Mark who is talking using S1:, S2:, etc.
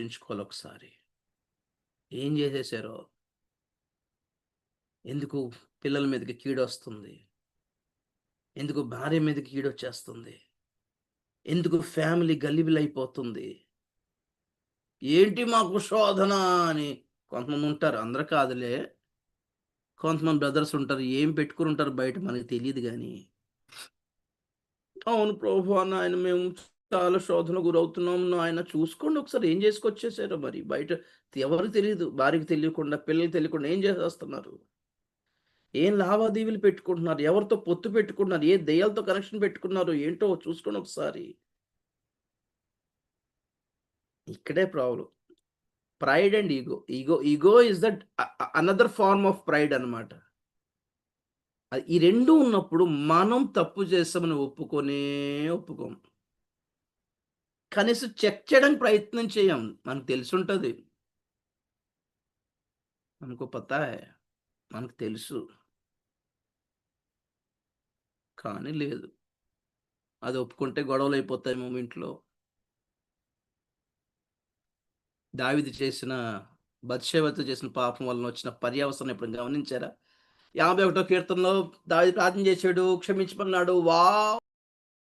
S1: ఆలోచించుకోవాలి ఒకసారి. ఏం చేసేసారో? ఎందుకు పిల్లల మీదకి కీడొస్తుంది ఎందుకు భార్య మీదకి కీడొచ్చేస్తుంది ఎందుకు ఫ్యామిలీ గలిబిలైపోతుంది ఏంటి మాకు శోధన అని కొంతమంది ఉంటారు. అందరు కాదులే. కొంతమంది బ్రదర్స్ ఉంటారు. ఏం పెట్టుకుని ఉంటారు బయట మనకి తెలియదు కానీ. అవును ప్రభు అన్న ఆయన మేము చాలా శోధన గురవుతున్నాం ఆయన చూసుకోండి ఒకసారి ఏం చేసుకొచ్చేసారో మరి. బయట ఎవరు తెలియదు భార్యకు తెలియకుండా పిల్లలు తెలియకుండా ఏం చేసేస్తున్నారు? ఏం లావాదేవీలు పెట్టుకుంటున్నారు? ఎవరితో పొత్తు పెట్టుకుంటున్నారు ఏ దెయ్యాలతో కనెక్షన్ పెట్టుకున్నారు ఏంటో చూసుకోండి ఒకసారి. ఇక్కడే problem. Pride and ego ego ego is that another form of pride అనమాట ఈ రెండు ఉన్నప్పుడు మనం తప్పు చేస్తామని ఒప్పుకొనే ఒప్పుకోం. కనీసం చెక్ చేయడానికి ప్రయత్నం చేయం. మనకు తెలిసి ఉంటుంది మనకు పతా మనకు తెలుసు. కానీ లేదు. అది ఒప్పుకుంటే గొడవలు అయిపోతాయి మా ఇంట్లో. దావిది చేసిన బత్షేవతో చేసిన పాపం వలన వచ్చిన పర్యవసరం ఇప్పుడు గమనించారా? యాభై ఒకటో కీర్తనలో దావిది ప్రార్థన చేశాడు క్షమించమన్నాడు వా